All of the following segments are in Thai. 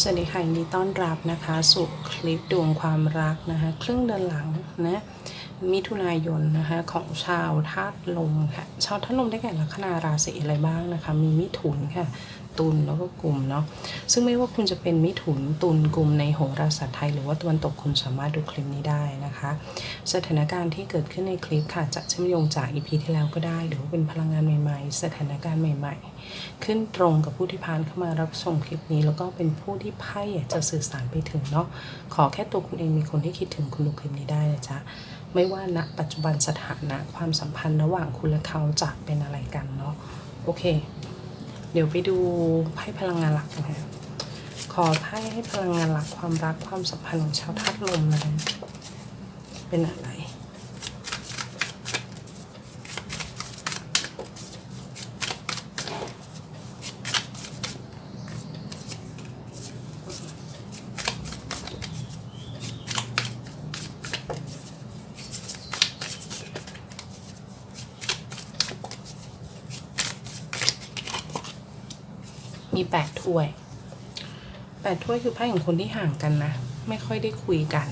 สวัสดีค่ะยินดีต้อนรับนะคะสู่คลิปดวงความรักนะคะครึ่งเดือนหลังนะมิถุนายนนะคะของชาวธาตุลมค่ะชาวธาตุลมได้แก่ลัคนาราศีอะไรบ้างนะคะ มีมิถุนค่ะ ตุลแล้วก็กลุ่มเนาะซึ่งไม่ว่าคุณจะเป็นมิถุนตุลกลุ่มในโหราศาสตร์ไทย หรือว่าตะวันตกคุณสามารถดูคลิปนี้ได้นะคะ สถานการณ์ที่เกิดขึ้นในคลิปค่ะจะเชื่อมโยงจากอีพีที่แล้วก็ได้ หรือว่าเป็นพลังงานใหม่ ๆ สถานการณ์ใหม่ ๆ ขึ้นตรงกับผู้ที่ผ่านเข้ามารับชมคลิปนี้ แล้วก็เป็นผู้ที่ไพ่อยากจะสื่อสารไปถึงเนาะขอแค่ตัวคุณเองมีคนที่คิดถึงคุณดูคลิปนี้ได้นะจ๊ะไม่ว่าณปัจจุบันสถานะความสัมพันธ์ระหว่างคุณและเขาจะเป็นอะไรกันเนาะโอเค เดี๋ยวไปดูไพ่พลังงานหลักนะคะขอไพ่ให้พลังงานหลักความรักความสัมพันธ์ของชาวธาตุลมนะคะเป็นอะไร มีแปดถ้วย แปดถ้วยคือไพ่ของคนที่ห่างกันนะ ไม่ค่อยได้คุยกัน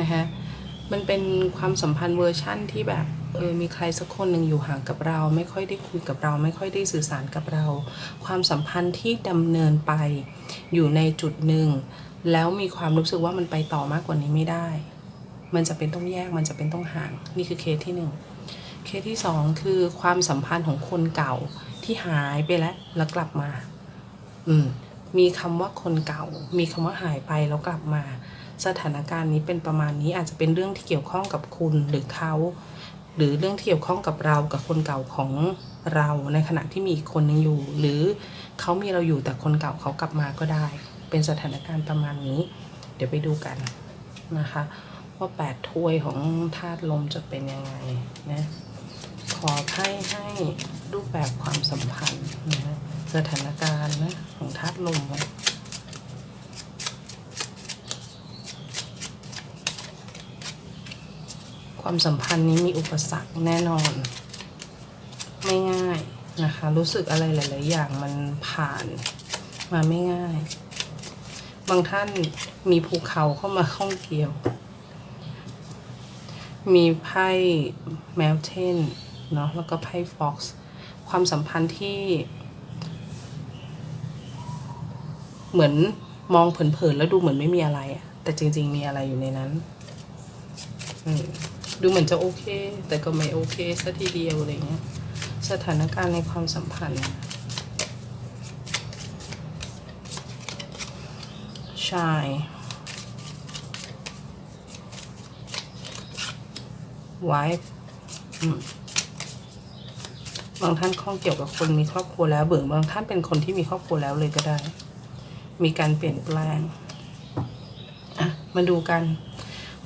นะคะมันเป็นความสัมพันธ์เวอร์ชั่นที่แบบเออมีใครสักคนหนึ่งอยู่ห่างกับเรา ไม่ค่อยได้คุยกับเรา ไม่ค่อยได้สื่อสารกับเรา ความสัมพันธ์ที่ดำเนินไปอยู่ในจุดหนึ่ง แล้วมีความรู้สึกว่ามันไปต่อมากกว่านี้ไม่ได้ มันจะเป็นต้องแยกมันจะเป็นต้องห่าง นี่คือเคสที่หนึ่งเคสที่สองคือความสัมพันธ์ของคนเก่าที่หายไปแล้วแล้วกลับมา อืม มีคำว่าคนเก่า มีคำว่าหายไปแล้วกลับมา สถานการณ์นี้เป็นประมาณนี้อาจจะเป็นเรื่องที่เกี่ยวข้องกับคุณหรือเขา หรือเรื่องที่เกี่ยวข้องกับเรากับคนเก่าของเราในขณะที่มีอีกคนนึงอยู่ หรือเขามีเราอยู่แต่คนเก่าเขากลับมาก็ได้ เป็นสถานการณ์ประมาณนี้ เดี๋ยวไปดูกันนะคะว่าแปดถ้วยของธาตุลมจะเป็นยังไงนะขอไพ่ให้รูปแบบความสัมพันธ์นะ สถานการณ์นะของธาตุลมความสัมพันธ์นี้มีอุปสรรคแน่นอน ไม่ง่ายนะคะ รู้สึกอะไรหลาย ๆ อย่างมันผ่านมาไม่ง่าย บางท่านมีภูเขาเข้ามาข้องเกี่ยว มีไพ่แมวเทนเนาะแล้วก็ไพ่ฟ็อกซ์ความสัมพันธ์ที่ เหมือนมองเผินๆแล้วดูเหมือนไม่มีอะไรอะแต่จริง ๆ มีอะไรอยู่ในนั้นดูเหมือนจะโอเค แต่ก็ไม่โอเคซะทีเดียวอะไรเงี้ย สถานการณ์ในความสัมพันธ์ใช่ wife อืมบางท่านข้องเกี่ยวกับคนมีครอบครัวแล้วเบื่อบางท่านเป็นคนที่มีครอบครัวแล้วเลยก็ได้ มีการเปลี่ยนแปลงอะมาดูกัน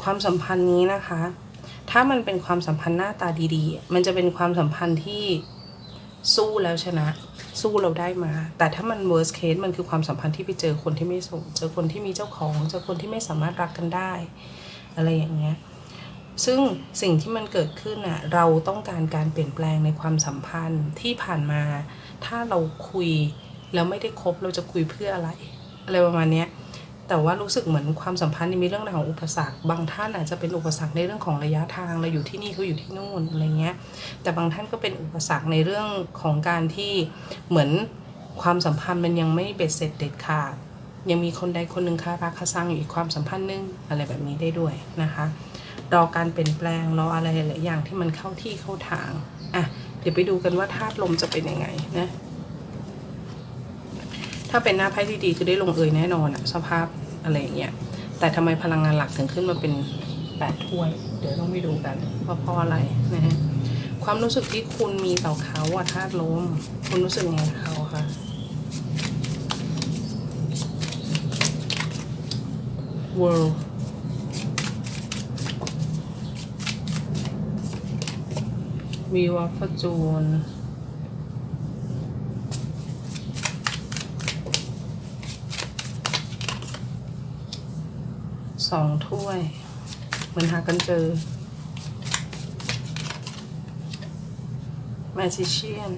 ความสัมพันธ์นี้นะคะ ถ้ามันเป็นความสัมพันธ์หน้าตาดีๆ มันจะเป็นความสัมพันธ์ที่สู้แล้วชนะ สู้เราได้มา แต่ถ้ามัน worst case มันคือความสัมพันธ์ที่ไปเจอคนที่ไม่สมเจอคนที่มีเจ้าของ เจอคนที่ไม่สามารถรักกันได้ อะไรอย่างเงี้ยซึ่งสิ่งที่มันเกิดขึ้นน่ะเราต้องการการเปลี่ยนแปลงในความสัมพันธ์ที่ผ่านมา ถ้าเราคุยแล้วไม่ได้คบเราจะคุยเพื่ออะไร อะไรประมาณนี้แต่ว่ารู้สึกเหมือนความสัมพันธ์นี่มีเรื่องราวของอุปสรรค บางท่านอาจจะเป็นอุปสรรคในเรื่องของระยะทางเราอยู่ที่นี่เขาอยู่ที่นู่นอะไรเงี้ย แต่บางท่านก็เป็นอุปสรรคในเรื่องของการที่เหมือนความสัมพันธ์มันยังไม่เบ็ดเสร็จเด็ดขาดยังมีคนใดคนหนึ่งคาราคาซังอยู่อีกความสัมพันธ์นึงอะไรแบบนี้ได้ด้วยนะคะรอการเปลี่ยนแปลงรออะไรหลายอย่างที่มันเข้าที่เข้าทางอะเดี๋ยวไปดูกันว่าธาตุลมจะเป็นยังไงนะ ถ้าเป็นหน้าไพ่ที่ดีคือได้ลงเอยแน่นอนอะสภาพอะไรอย่างเงี้ยแต่ทำไมพลังงานหลักถึงขึ้นมาเป็นแปดถ้วย เดี๋ยวต้องไปดูกันว่าเพราะอะไรนะฮะความรู้สึกที่คุณมีต่อเขาอะธาตุลมคุณรู้สึกยังไงเขาคะ world วีวัฟจูน สองถ้วย เหมือนหากันเจอแมจิเชียน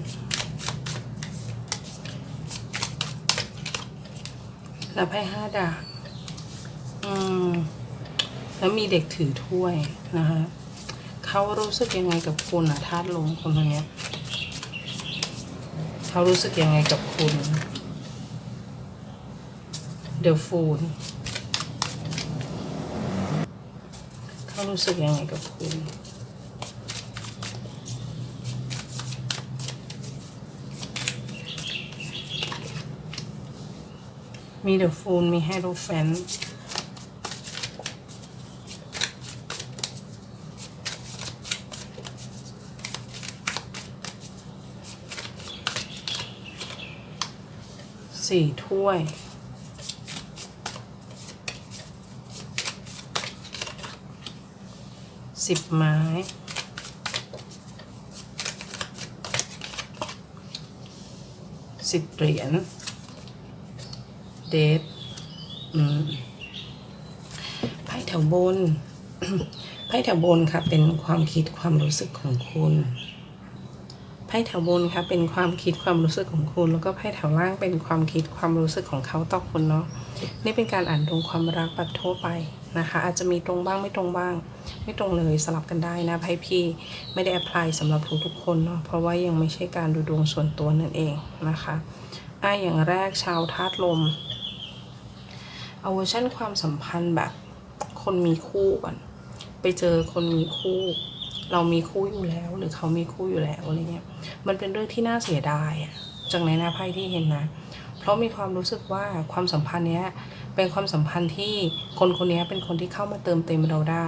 แล้วไพ่ห้าดาบอืม แล้วมีเด็กถือถ้วยนะคะเขารู้สึกยังไงกับคุณอะธาตุลมคนคนเนี้ยเขารู้สึกยังไงกับคุณ เดอะฟูน เขารู้สึกยังไงกับคุณ มีเดอะฟูนมีไฮโรแฟนสี่ถ้วย สิบไม้ สิบเหรียญ เดทอืมไพ่แถวบน ไพ่แถวบนค่ะ เป็นความคิดความรู้สึกของคุณ ไพ่แถวบนค่ะ เป็นความคิดความรู้สึกของคุณ แล้วก็ไพ่แถวล่างเป็นความคิดความรู้สึกของเขาต่อคุณเนาะ นี่เป็นการอ่านดวงความรักแบบทั่วไปนะคะ อาจจะมีตรงบ้างไม่ตรงบ้าง ไม่ตรงเลยสลับกันได้นะไพ่พี่ไม่ได้แอพพลายสำหรับทุกๆคนเนาะเพราะว่ายังไม่ใช่การดูดวงส่วนตัวนั่นเองนะคะอะอย่างแรกชาวธาตุลมเอาเวอร์ชันความสัมพันธ์แบบคนมีคู่ก่อนไปเจอคนมีคู่ เรามีคู่อยู่แล้ว หรือเขามีคู่อยู่แล้วอะไรเงี้ยมันเป็นเรื่องที่น่าเสียดายอะจากในหน้าไพ่ที่เห็นนะเพราะมีความรู้สึกว่าความสัมพันธ์เนี้ยเป็นความสัมพันธ์ที่คนคนนี้เป็นคนที่เข้ามาเติมเต็มเราได้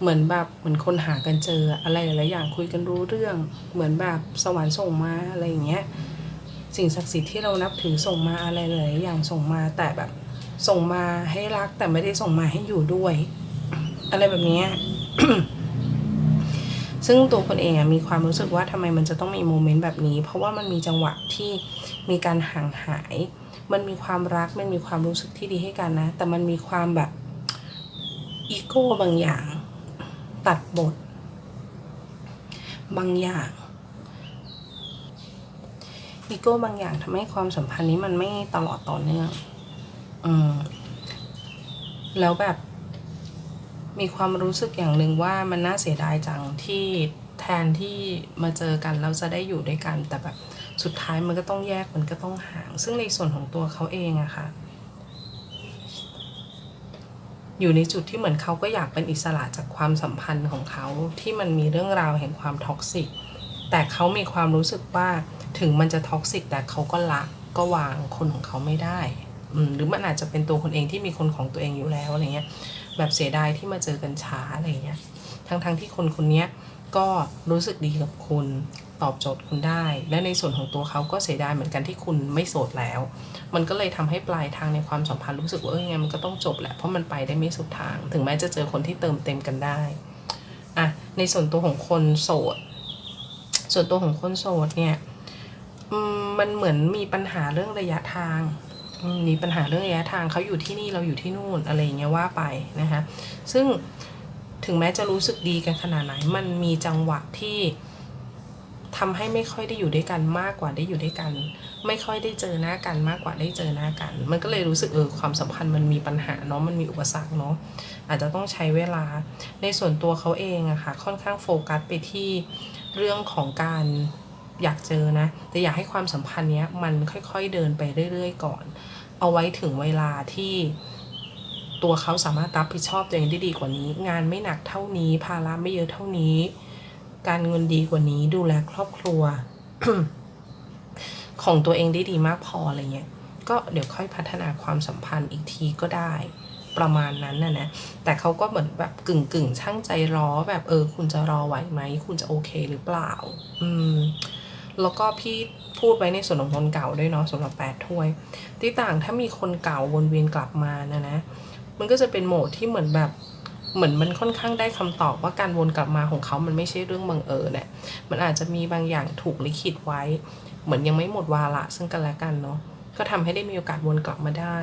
เหมือนแบบเหมือนคนหากันเจออะไรหลายๆอย่างคุยกันรู้เรื่อง เหมือนแบบสวรรค์ส่งมาอะไรอย่างเงี้ยสิ่งศักดิ์สิทธิ์ที่เรานับถือส่งมาอะไรหลายๆอย่างส่งมาแต่แบบส่งมาให้รักแต่ไม่ได้ส่งมาให้อยู่ด้วย อะไรแบบนี้ ซึ่งตัวคนเองมีความรู้สึกว่าทำไมมันจะต้องมีโมเมนต์แบบนี้ เพราะว่ามันมีจังหวะที่มีการห่างหาย มันมีความรัก มันมีความรู้สึกที่ดีให้กันนะ แต่มันมีความแบบอีโก้บางอย่าง ตัดบท บางอย่างอีโก้บางอย่างทำให้ความสัมพันธ์นี้มันไม่ตลอดต่อเนื่องอืมแล้วแบบ มีความรู้สึกอย่างหนึ่งว่ามันน่าเสียดายจังที่แทนที่มาเจอกันแล้วจะได้อยู่ด้วยกัน แต่แบบสุดท้ายมันก็ต้องแยกมันก็ต้องห่าง ซึ่งในส่วนของตัวเขาเองอะค่ะ อยู่ในจุดที่เหมือนเขาก็อยากเป็นอิสระจากความสัมพันธ์ของเขาที่มันมีเรื่องราวแห่งความท็อกซิกแต่เขามีความรู้สึกว่าถึงมันจะท็อกซิกแต่เขาก็ละก็วางคนของเขาไม่ได้หรือมันอาจจะเป็นตัวคนเองที่มีคนของตัวเองอยู่แล้วอะไรเงี้ยแบบเสียดายที่มาเจอกันช้าอะไรเงี้ยทั้งๆทที่คนคนนี้ ก็รู้สึกดีกับคุณตอบโจทย์คุณได้ และในส่วนของตัวเขาก็เสียดายเหมือนกันที่คุณไม่โสดแล้ว มันก็เลยทำให้ปลายทางในความสัมพันธ์รู้สึกว่าเออยังไงมันก็ต้องจบแหละเพราะมันไปได้ไม่สุดทาง ถึงแม้จะเจอคนที่เติมเต็มกันได้อะในส่วนตัวของคนโสด ส่วนตัวของคนโสดเนี่ยมันเหมือนมีปัญหาเรื่องระยะทางมมีปัญหาเรื่องระยะทางเขาอยู่ที่นี่เราอยู่ที่นู่นอะไรอย่างเงี้ยว่าไปนะคะซึ่ง ถึงแม้จะรู้สึกดีกันขนาดไหน มันมีจังหวะที่ทำให้ไม่ค่อยได้อยู่ด้วยกันมากกว่าได้อยู่ด้วยกัน ไม่ค่อยได้เจอหน้ากันมากกว่าได้เจอหน้ากัน มันก็เลยรู้สึกเออความสัมพันธ์มันมีปัญหาเนาะมันมีอุปสรรคเนาะอาจจะต้องใช้เวลาในส่วนตัวเขาเองอะค่ะค่อนข้างโฟกัสไปที่เรื่องของการอยากเจอนะ แต่อยากให้ความสัมพันธ์เนี้ยมันค่อยๆเดินไปเรื่อย ๆ ก่อน เอาไว้ถึงเวลาที่ ตัวเขาสามารถรับผิดชอบตัวเองได้ดีกว่านี้ งานไม่หนักเท่านี้ ภาระไม่เยอะเท่านี้ การเงินดีกว่านี้ ดูแลครอบครัว ของตัวเองได้ดีมากพออะไรเงี้ย ก็เดี๋ยวค่อยพัฒนาความสัมพันธ์อีกทีก็ได้ประมาณนั้นนะนะ แต่เขาก็เหมือนแบบกึ่งกึ่งช่างใจรอแบบเออ คุณจะรอไหวไหม คุณจะโอเคหรือเปล่า อืม แล้วก็พี่พูดไว้ในส่วนของคนเก่าด้วยเนาะสำหรับแปดถ้วย ที่ต่างถ้ามีคนเก่าวนเวียนกลับมานะนะ มันก็จะเป็นโหมดที่เหมือนแบบเหมือนมันค่อนข้างได้คำตอบว่าการวนกลับมาของเขามันไม่ใช่เรื่องบังเอิญเนี่ยมันอาจจะมีบางอย่างถูกลิขิตไว้ เหมือนยังไม่หมดวาระซึ่งกันและกันเนาะก็ทำให้ได้มีโอกาสวนกลับมาได้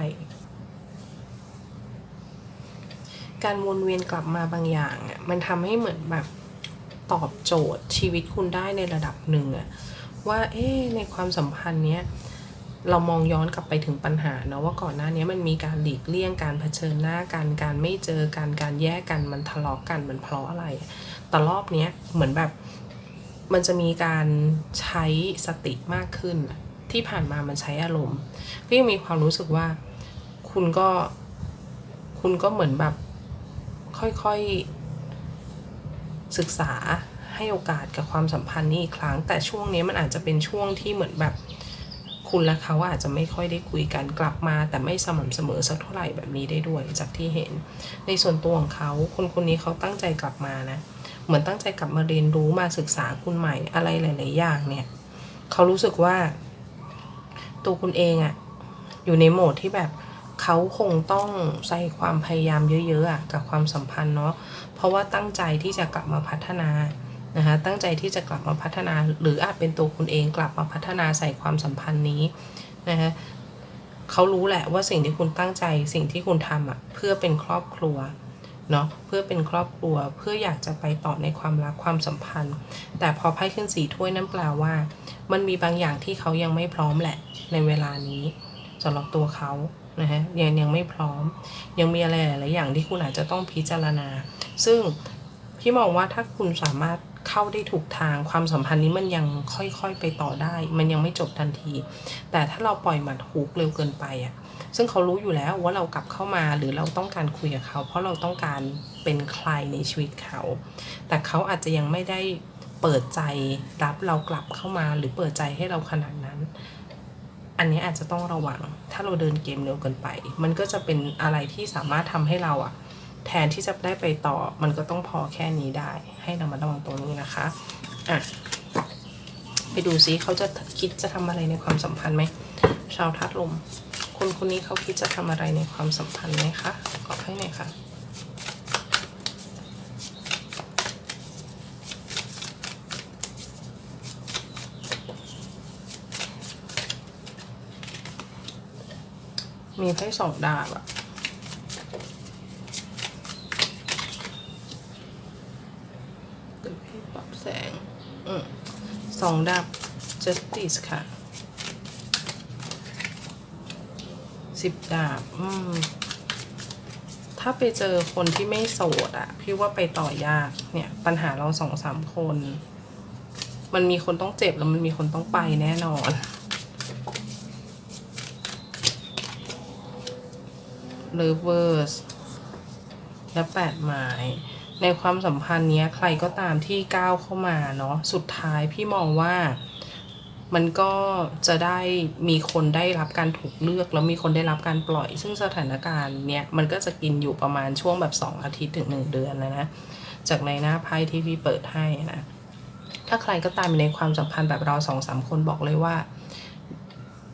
การวนเวียนกลับมาบางอย่างอะมันทำให้เหมือนแบบตอบโจทย์ชีวิตคุณได้ในระดับหนึ่งอะว่าเอ๊ในความสัมพันธ์เนี้ย เรามองย้อนกลับไปถึงปัญหาเนาะว่าก่อนหน้านี้มันมีการหลีกเลี่ยงการเผชิญหน้ากันการไม่เจอกันการแยกกันมันทะเลาะกันมันเพราะอะไร แต่รอบเนี้ยเหมือนแบบมันจะมีการใช้สติมากขึ้น ที่ผ่านมามันใช้อารมณ์ก็ยังมีความรู้สึกว่าคุณก็คุณก็เหมือนแบบค่อยๆศึกษาให้โอกาสกับความสัมพันธ์นี้อีกครั้ง แต่ช่วงนี้มันอาจจะเป็นช่วงที่เหมือนแบบ คุณและเขาอาจจะไม่ค่อยได้คุยกันกลับมา แต่ไม่สม่ำเสมอสักเท่าไหร่แบบนี้ได้ด้วยจากที่เห็น ในส่วนตัวของเขาคนคนนี้เขาตั้งใจกลับมานะเหมือนตั้งใจกลับมาเรียนรู้มาศึกษาคุณใหม่อะไรหลาย ๆ อย่างเนี่ยเขารู้สึกว่า ตัวคุณเองอะอยู่ในโหมดที่แบบเขาคงต้องใส่ความพยายามเยอะๆอะกับความสัมพันธ์เนาะเพราะว่าตั้งใจที่จะกลับมาพัฒนา นะคะตั้งใจที่จะกลับมาพัฒนา หรืออาจเป็นตัวคุณเองกลับมาพัฒนาใส่ความสัมพันธ์นี้นะคะเขารู้แหละว่าสิ่งที่คุณตั้งใจสิ่งที่คุณทำอะเพื่อเป็นครอบครัวเนาะเพื่อเป็นครอบครัวเพื่ออยากจะไปต่อในความรักความสัมพันธ์ แต่พอไพ่ขึ้นสีถ้วยนั่นแปลว่า มันมีบางอย่างที่เขายังไม่พร้อมแหละในเวลานี้สำหรับตัวเขานะฮะยังยังไม่พร้อม ยังมีอะไรหลาย ๆ อย่างที่คุณอาจจะต้องพิจารณา ซึ่งพี่มองว่าถ้าคุณสามารถ เข้าได้ถูกทางความสัมพันธ์นี้มันยังค่อยๆไปต่อได้ มันยังไม่จบทันที แต่ถ้าเราปล่อยหมัดฮุกเร็วเกินไปอะซึ่งเขารู้อยู่แล้วว่าเรากลับเข้ามาหรือเราต้องการคุยกับเขา เพราะเราต้องการเป็นใครในชีวิตเขา แต่เขาอาจจะยังไม่ได้เปิดใจรับเรากลับเข้ามาหรือเปิดใจให้เราขนาดนั้น อันนี้อาจจะต้องระวัง ถ้าเราเดินเกมเร็วเกินไป มันก็จะเป็นอะไรที่สามารถทำให้เราอะ แทนที่จะได้ไปต่อ มันก็ต้องพอแค่นี้ได้ ให้เรามาระวังตรงนี้นะคะอะไปดูซิเขาจะคิดจะทำอะไรในความสัมพันธ์ไหมชาวทัดลมคนคนนี้เขาคิดจะทำอะไรในความสัมพันธ์ไหมคะขอให้หน่อยค่ะมีไพ่สองดาบอะเดี๋ยวพี่ปรับแสง อืมส องดาบ justice ค่ะสิบดาบ อืม ถ้าไปเจอคนที่ไม่โสดอะพี่ว่าไปต่อยาก เนี่ย ปัญหาเราสองสามคน มันมีคนต้องเจ็บแล้วมันมีคนต้องไปแน่นอน lovers และแปดไม้ ในความสัมพันธ์เนี้ยใครก็ตามที่ก้าวเข้ามาเนาะสุดท้ายพี่มองว่ามันก็จะได้มีคนได้รับการถูกเลือก แล้วมีคนได้รับการปล่อย ซึ่งสถานการณ์เนี้ยมันก็จะกินอยู่ประมาณช่วงแบบ 2 อาทิตย์ถึง 1 เดือนนะนะจากในหน้าไพ่ที่พี่เปิดให้นะถ้าใครก็ตามในความสัมพันธ์แบบเราสองสามคนบอกเลยว่า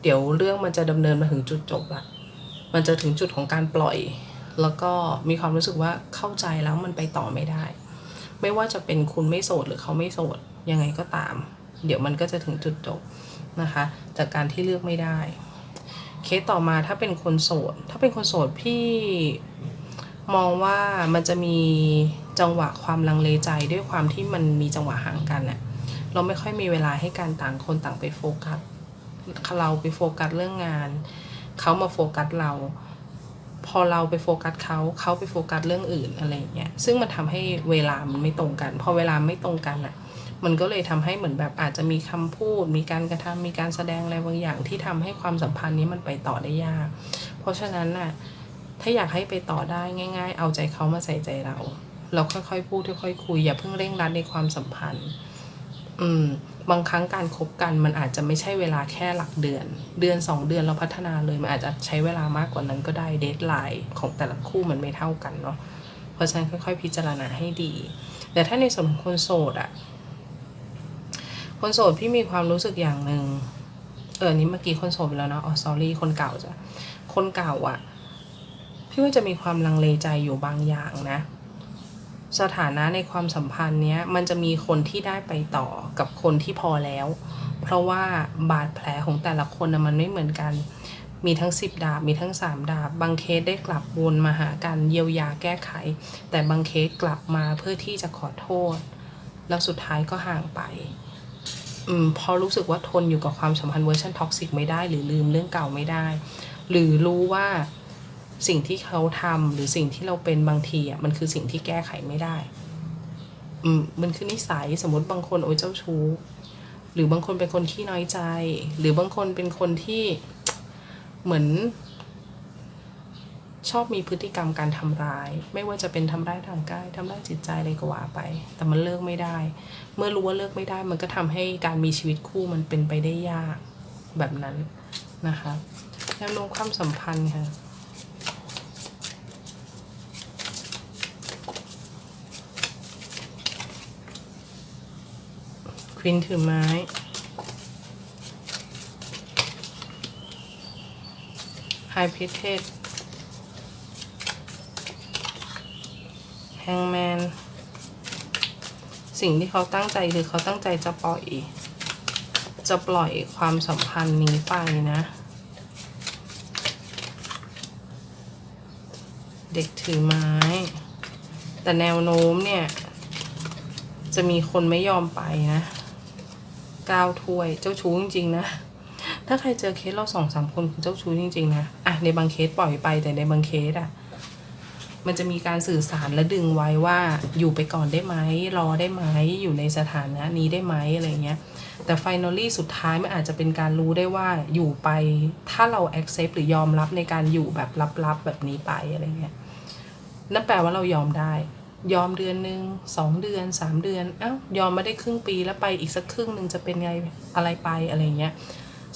เดี๋ยวเรื่องมันจะดำเนินมาถึงจุดจบละมันจะถึงจุดของการปล่อย แล้วก็มีความรู้สึกว่าเข้าใจแล้วมันไปต่อไม่ได้ ไม่ว่าจะเป็นคุณไม่โสดหรือเขาไม่โสดยังไงก็ตาม เดี๋ยวมันก็จะถึงจุดจบนะคะ จากการที่เลือกไม่ได้ เคสต่อมาถ้าเป็นคนโสด ถ้าเป็นคนโสดพี่มองว่ามันจะมีจังหวะความลังเลใจด้วยความที่มันมีจังหวะห่างกันน่ะเราไม่ค่อยมีเวลาให้การต่างคนต่างไปโฟกัสเราไปโฟกัสเรื่องงาน เขามาโฟกัสเรา พอเราไปโฟกัสเขาเขาไปโฟกัสเรื่องอื่นอะไรอย่างเงี้ยซึ่งมันทำให้เวลามันไม่ตรงกัน พอเวลาไม่ตรงกันอะมันก็เลยทำให้เหมือนแบบอาจจะมีคำพูด มีการกระทำมีการแสดงอะไรบางอย่างที่ทำให้ความสัมพันธ์นี้มันไปต่อได้ยาก เพราะฉะนั้นน่ะถ้าอยากให้ไปต่อได้ง่าย ๆ เอาใจเขามาใส่ใจเรา เราค่อยๆพูดค่อยๆคุยอย่าเพิ่งเร่งรัดในความสัมพันธ์ อืมบางครั้งการคบกันมันอาจจะไม่ใช่เวลาแค่หลักเดือน เดือนสองเดือนเราพัฒนาเลยมันอาจจะใช้เวลามากกว่านั้นก็ได้เดทไลน์ของแต่ละคู่มันไม่เท่ากันเนาะเพราะฉะนั้นค่อยๆพิจารณาให้ดี แต่ถ้าในส่วนของคนโสดอะคนโสดพี่มีความรู้สึกอย่างหนึ่งเออนี้เมื่อกี้คนโสดไปแล้วเนาะอ๋อ sorry คนเก่าจ้ะคนเก่าอะพี่ว่าจะมีความลังเลใจอยู่บางอย่างนะ สถานะในความสัมพันธ์เนี้ยมันจะมีคนที่ได้ไปต่อกับคนที่พอแล้ว เพราะว่าบาดแผลของแต่ละคนนะมันไม่เหมือนกัน มีทั้ง 10 ดาบ มีทั้ง 3 ดาบ บางเคสได้กลับวนมาหากันเยียวยาแก้ไข แต่บางเคสกลับมาเพื่อที่จะขอโทษ แล้วสุดท้ายก็ห่างไปอืมพอรู้สึกว่าทนอยู่กับความสัมพันธ์เวอร์ชันท็อกซิกไม่ได้ หรือลืมเรื่องเก่าไม่ได้ หรือรู้ว่า สิ่งที่เขาทำหรือสิ่งที่เราเป็นบางทีอะมันคือสิ่งที่แก้ไขไม่ได้ อืมมันคือนิสัยสมมติบางคนโอ้ยเจ้าชู้ หรือบางคนเป็นคนขี้น้อยใจ หรือบางคนเป็นคนที่เหมือน ชอบมีพฤติกรรมการทำร้าย ไม่ว่าจะเป็นทำร้ายทางกายทำร้ายจิตใจอะไรก็ว่าไป แต่มันเลิกไม่ได้ เมื่อรู้ว่าเลิกไม่ได้ มันก็ทำให้การมีชีวิตคู่มันเป็นไปได้ยากแบบนั้นนะคะแนวโน้มความสัมพันธ์ค่ะ ควินถือไม้ ไฮพิเทสแฮงแมน สิ่งที่เขาตั้งใจคือเขาตั้งใจจะปล่อย จะปล่อยความสัมพันธ์นี้ไปนะ เด็กถือไม้ แต่แนวโน้มเนี่ย จะมีคนไม่ยอมไปนะ ก้าถ้วย เจ้าชู้จริงๆนะ ถ้าใครเจอเคสเราสองสามคนคือเจ้าชู้จริงๆนะอะในบางเคสปล่อยไปแต่ในบางเคสอะ มันจะมีการสื่อสารและดึงไว้ว่าอยู่ไปก่อนได้ไหมรอได้ไหมอยู่ในสถานะนี้ได้ไหมอะไรเงี้ยแต่ไฟนอลี่สุดท้ายมันอาจจะเป็นการรู้ได้ว่าอยู่ไปถ้าเรา accept หรือยอมรับในการอยู่แบบลับๆแบบนี้ไปอะไรเงี้ยนั่นแปลว่าเรายอมได้ ยอมเดือนหนึ่งสองเดือนสามเดือนเอ้ายอมมาได้ครึ่งปีแล้วไปอีกสักครึ่งหนึ่งจะเป็นไงอะไรไปอะไรเงี้ย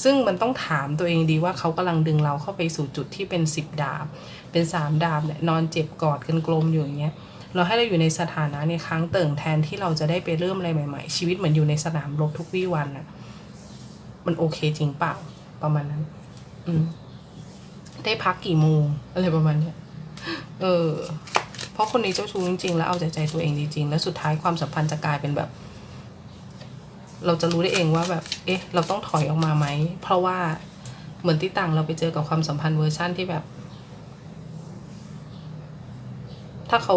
ซึ่งมันต้องถามตัวเองดีว่าเขากำลังดึงเราเข้าไปสู่จุดที่เป็นสิบดาบ เป็นสามดาบเนี่ยนอนเจ็บกอดกันกลมอยู่อย่างเงี้ยเราให้เราอยู่ในสถานะในค้างเติ่งแทนที่เราจะได้ไปเริ่มอะไรใหม่ๆ ชีวิตเหมือนอยู่ในสนามรบทุกวี่วันน่ะมันโอเคจริงเปล่าประมาณนั้น อืมได้พักกี่โมงอะไรประมาณเนี้ยเออ เพราะคนนี้เจ้าชู้จริงๆ แล้วเอาใจใจตัวเองจริงๆ แล้วสุดท้ายความสัมพันธ์จะกลายเป็นแบบ เราจะรู้ได้เองว่าแบบ เอ๊ะ เราต้องถอยออกมาไหม เพราะว่าเหมือนที่ต่างเราไปเจอกับความสัมพันธ์เวอร์ชั่นที่แบบ ถ้าเขา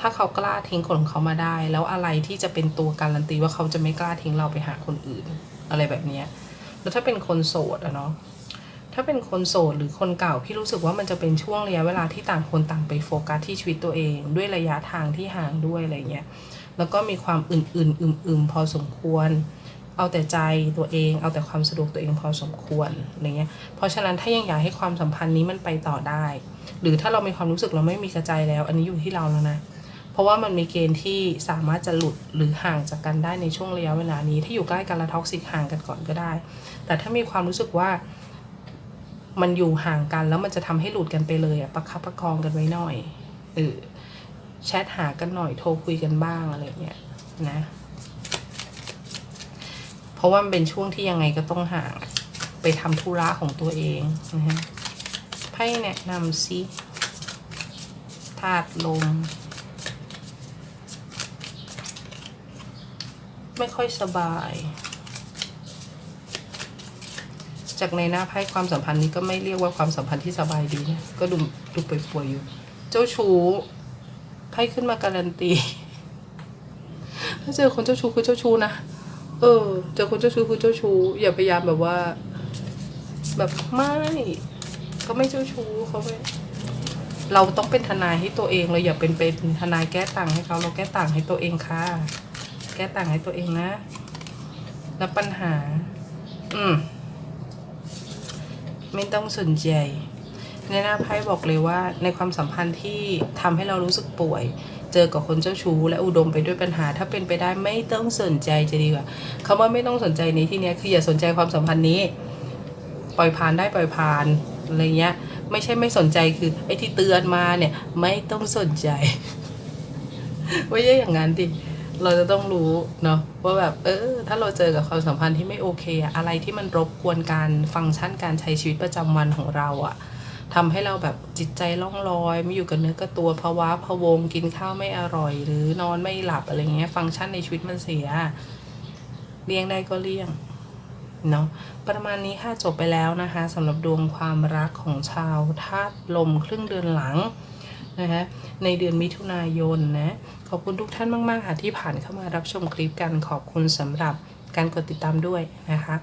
ถ้าเขากล้าทิ้งคนของเขามาได้ แล้วอะไรที่จะเป็นตัวการันตีว่าเขาจะไม่กล้าทิ้งเราไปหาคนอื่น อะไรแบบเนี้ยแล้วถ้าเป็นคนโสดอะเนาะ ถ้าเป็นคนโสดหรือคนเก่าพี่รู้สึกว่ามันจะเป็นช่วงระยะเวลาที่ต่างคนต่างไปโฟกัสที่ชีวิตตัวเอง ด้วยระยะทางที่ห่างด้วยอะไรเงี้ยแล้วก็มีความอื่นๆอึมๆพอสมควร เอาแต่ใจตัวเอง เอาแต่ความสะดวกตัวเองพอสมควรอะไรเงี้ยเพราะฉะนั้นถ้ายังอยากให้ความสัมพันธ์นี้มันไปต่อได้ หรือถ้าเรามีความรู้สึกเราไม่มีกระใจแล้ว อันนี้อยู่ที่เราแล้วนะเพราะว่ามันมีเกณฑ์ที่สามารถจะหลุดหรือห่างจากกันได้ในช่วงระยะเวลานี้ ถ้าอยู่ใกล้กันล้วท็อกซิกห่างกันก่อนก็ได้ แต่ถ้ามีความรู้สึกว่า มันอยู่ห่างกันแล้วมันจะทำให้หลุดกันไปเลยอะประคับประคองกันไว้หน่อยเออแชทหากันหน่อยโทรคุยกันบ้างอะไรเงี้ยนะ เพราะว่ามันเป็นช่วงที่ยังไงก็ต้องห่างไปทำธุระของตัวเองนะฮะไพ่แนะนำซิธาตุลม ไม่ค่อยสบาย จากในหน้าไพ่ความสัมพันธ์นี้ก็ไม่เรียกว่าความสัมพันธ์ที่สบายดีนะก็ดูดูป่วยๆอยู่ เจ้าชู้ไพ่ขึ้นมาการันตี ถ้าเจอคนเจ้าชู้คือเจ้าชู้นะเออ เจอคนเจ้าชู้คือเจ้าชู้อย่าพยายามแบบว่า แบบไม่เขาไม่เจ้าชู้เขาไม่เราต้องเป็นทนายให้ตัวเองเราอย่าเป็นเป็นทนายแก้ต่างให้เขาเราแก้ต่างให้ตัวเองค่ะ แก้ต่างให้ตัวเองนะ แล้วปัญหา อืม ไม่ต้องสนใจในหน้าไพ่บอกเลยว่าในความสัมพันธ์ที่ทำให้เรารู้สึกป่วย เจอกับคนเจ้าชู้และอุดมไปด้วยปัญหา ถ้าเป็นไปได้ไม่ต้องสนใจจะดีกว่าคำว่าไม่ต้องสนใจในที่นี้คืออย่าสนใจความสัมพันธ์นี้ ปล่อยผ่านได้ปล่อยผ่านอะไรเงี้ย ไม่ใช่ไม่สนใจคือไอ้ที่เตือนมาเนี่ย ไม่ต้องสนใจ ไม่ใช่อย่างนั้นดิ เราจะต้องรู้เนาะว่าแบบเออถ้าเราเจอกับความสัมพันธ์ที่ไม่โอเค อะอะไรที่มันรบกวนการฟังก์ชันการใช้ชีวิตประจำวันของเราอะทำให้เราแบบจิตใจล่องลอยไม่อยู่กับเนื้อกับตัวภาวะพะวงกินข้าวไม่อร่อย หรือนอนไม่หลับอะไรเงี้ยฟังก์ชันในชีวิตมันเสียเลี่ยงได้ก็เลี่ยงเนาะประมาณนี้ค่ะจบไปแล้วนะคะสำหรับดวงความรักของชาวธาตุลมครึ่งเดือนหลังนะคะในเดือนมิถุนายนนะ ขอบคุณทุกท่านมาก ๆ ค่ะ ที่ผ่านเข้ามารับชมคลิปกัน ขอบคุณสำหรับการกดติดตามด้วยนะคะ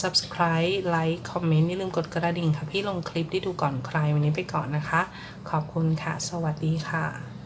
subscribe like comment อย่าลืมกดกระดิ่งค่ะ พี่ลงคลิปที่ดูก่อนใครวันนี้ไปก่อนนะคะ ขอบคุณค่ะ สวัสดีค่ะ